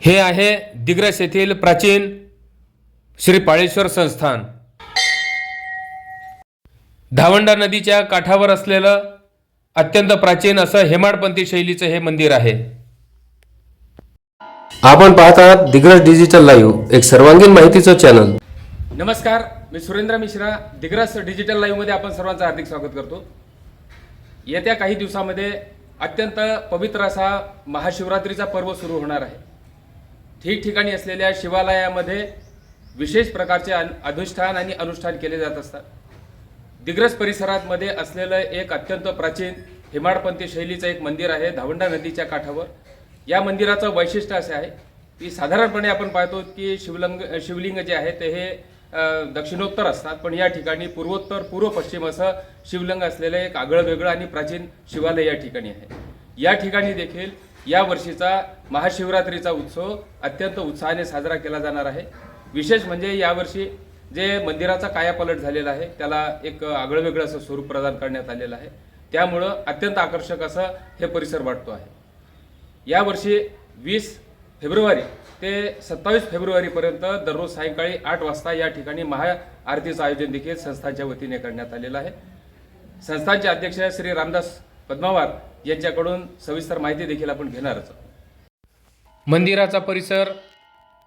हे आहे दिग्रस येथील प्राचीन श्री पाळेश्वर संस्थान. धावंडा नदीच्या काठावर असलेलं अत्यंत प्राचीन असं हेमाडपंथी शैलीचं हे मंदिर आहे. आपण पाहत आहात दिग्रस डिजिटल लाईव्ह एक सर्वांगीण माहितीचं चॅनल नमस्कार मी सुरेंद्र मिश्रा दिग्रस डिजिटल लाईव्हमध्ये आपण सर्वांचं हार्दिक स्वागत करतो. येत्या काही दिवसामध्ये अत्यंत पवित्र असा महाशिवरात्रीचा पर्व सुरू होणार आहे. ठिकठिकाणी असलेल्या शिवालयामध्ये विशेष प्रकारचे अन अनुष्ठान आणि अनुष्ठान केले जात असतात. दिग्रस परिसरातमध्ये असलेलं एक अत्यंत प्राचीन हिमाडपंथी शैलीचं एक मंदिर आहे धावंडा नदीच्या काठावर. या मंदिराचं वैशिष्ट्य असे आहे की साधारणपणे आपण पाहतो की शिवलंग शिवलिंग जे आहे ते हे दक्षिणोत्तर असतात पण या ठिकाणी पूर्वोत्तर पूर्व पश्चिम असं शिवलिंग असलेलं एक आगळं वेगळं आणि प्राचीन शिवालय या ठिकाणी आहे. या ठिकाणी देखील या वर्षीचा महाशिवरात्रीचा उत्सव अत्यंत उत्साहाने साजरा केला जाणार आहे. विशेष म्हणजे यावर्षी जे मंदिराचा कायापालट झालेला आहे त्याला एक आगळं वेगळं असं स्वरूप प्रदान करण्यात आलेलं आहे. त्यामुळं अत्यंत आकर्षक असं हे परिसर वाटतो आहे. यावर्षी वीस फेब्रुवारी ते सत्तावीस फेब्रुवारीपर्यंत दररोज सायंकाळी आठ वाजता या ठिकाणी महाआरतीचं आयोजन देखील संस्थांच्या वतीने करण्यात आलेलं आहे. संस्थांचे अध्यक्ष श्री रामदास पद्मावार यांच्याकडून सविस्तर माहिती देखील आपण घेणारच. मंदिराचा परिसर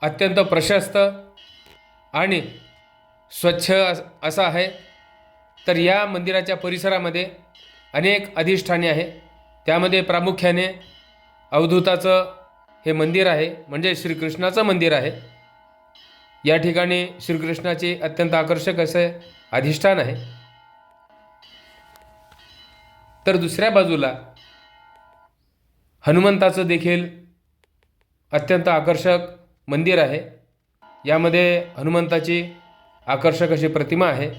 अत्यंत प्रशस्त आणि स्वच्छ असा आहे. तर या मंदिराच्या परिसरामध्ये अनेक अधिष्ठाने आहे. त्यामध्ये प्रामुख्याने अवधूताचं हे मंदिर आहे म्हणजे श्रीकृष्णाचं मंदिर आहे. या ठिकाणी श्रीकृष्णाचे अत्यंत आकर्षक असे अधिष्ठान आहे. तर दुसऱ्या बाजूला हनुमंताचं देखील अत्यंत आकर्षक मंदिर आहे. यामध्ये हनुमंताची आकर्षक अशी प्रतिमा आहे.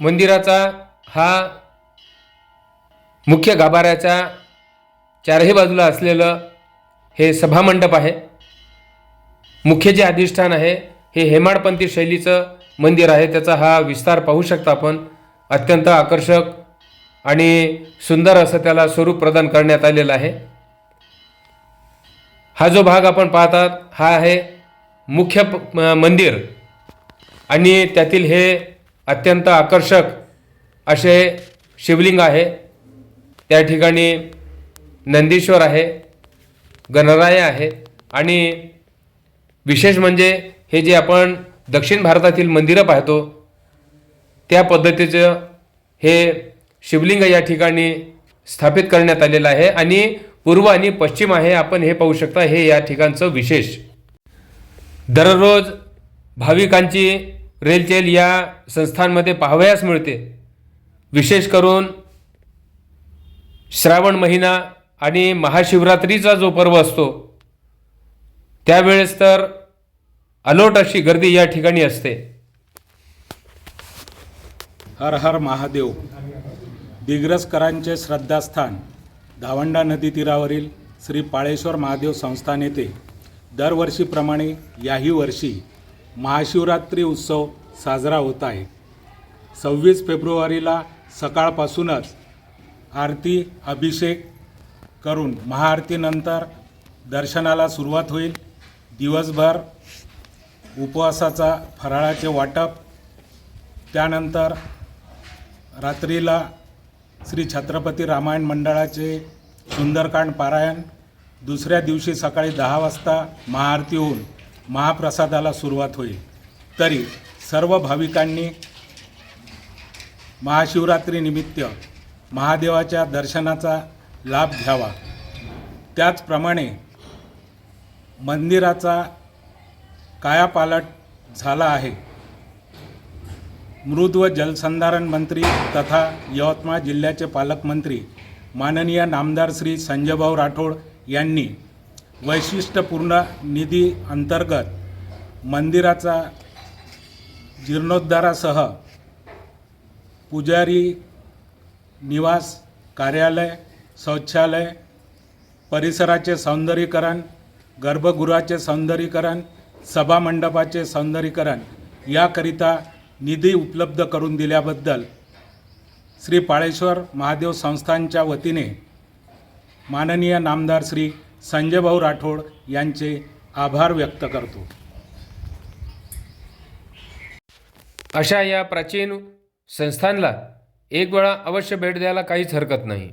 मंदिराचा हा मुख्य गाभाऱ्याच्या चारही बाजूला असलेलं हे सभामंडप आहे. मुख्य जे अधिष्ठान आहे हे हेमाडपंथी शैलीचं मंदिर आहे. त्याचा हा विस्तार पाहू शकता आपण. अत्यंत आकर्षक आणि सुंदर असं त्याला स्वरूप प्रदान करण्यात आलेलं आहे. हा जो भाग आपण पाहतात हा आहे मुख्य प- मंदिर. आणि त्यातील हे अत्यंत आकर्षक असे शिवलिंग आहे. त्या ठिकाणी नंदीश्वर आहे गणराय आहे आणि विशेष म्हणजे हे जे आपण दक्षिण भारतातील मंदिरं पाहतो त्या पद्धतीचं हे शिवलिंग या ठिकाणी स्थापित करण्यात आलेलं आहे आणि पूर्व आणि पश्चिम आहे आपण हे पाहू शकता हे या ठिकाणचं विशेष. दररोज भाविकांची रेलचेल या संस्थांमध्ये पाहावयास मिळते. विशेष करून श्रावण महिना आणि महाशिवरात्रीचा जो पर्व असतो त्यावेळेस तर अलोट अशी गर्दी या ठिकाणी असते. हर हर महादेव दिग्रसकरांचे श्रद्धास्थान धावंडा नदी तीरावरील श्री पाळेश्वर महादेव संस्थान येथे दरवर्षीप्रमाणे याही वर्षी महाशिवरात्री उत्सव साजरा होत आहे. सव्वीस फेब्रुवारीला सकाळपासूनच आरती अभिषेक करून महाआरतीनंतर दर्शनाला सुरुवात होईल. दिवसभर उपवासाचा फराळाचे वाटप त्यानंतर रात्रीला श्री छत्रपती रामायण मंडळाचे सुंदरकांड पारायण दुसऱ्या दिवशी सकाळी दहा वाजता महाआरती होऊन महाप्रसादाला सुरुवात होईल. तरी सर्व भाविकांनी महाशिवरात्रीनिमित्त महादेवाच्या दर्शनाचा लाभ घ्यावा. त्याचप्रमाणे मंदिराचा कायापालट झाला आहे. मृद व जलसंधारण मंत्री तथा यवतमाळ जिल्ह्याचे पालकमंत्री माननीय नामदार श्री संजयभाऊ राठोड यांनी वैशिष्ट्यपूर्ण निधी अंतर्गत मंदिराचा जीर्णोद्धारासह पुजारी निवास कार्यालय शौचालय परिसराचे सौंदर्यीकरण गर्भगृहाचे सौंदर्यीकरण सभामंडपाचे सौंदर्यीकरण याकरिता निधी उपलब्ध करून दिल्याबद्दल श्री पाळेश्वर महादेव संस्थानच्या वतीने माननीय नामदार श्री संजयभाऊ राठोड यांचे आभार व्यक्त करतो. अशा या प्राचीन संस्थानला एक वेळा अवश्य भेट द्यायला काहीच हरकत नाही.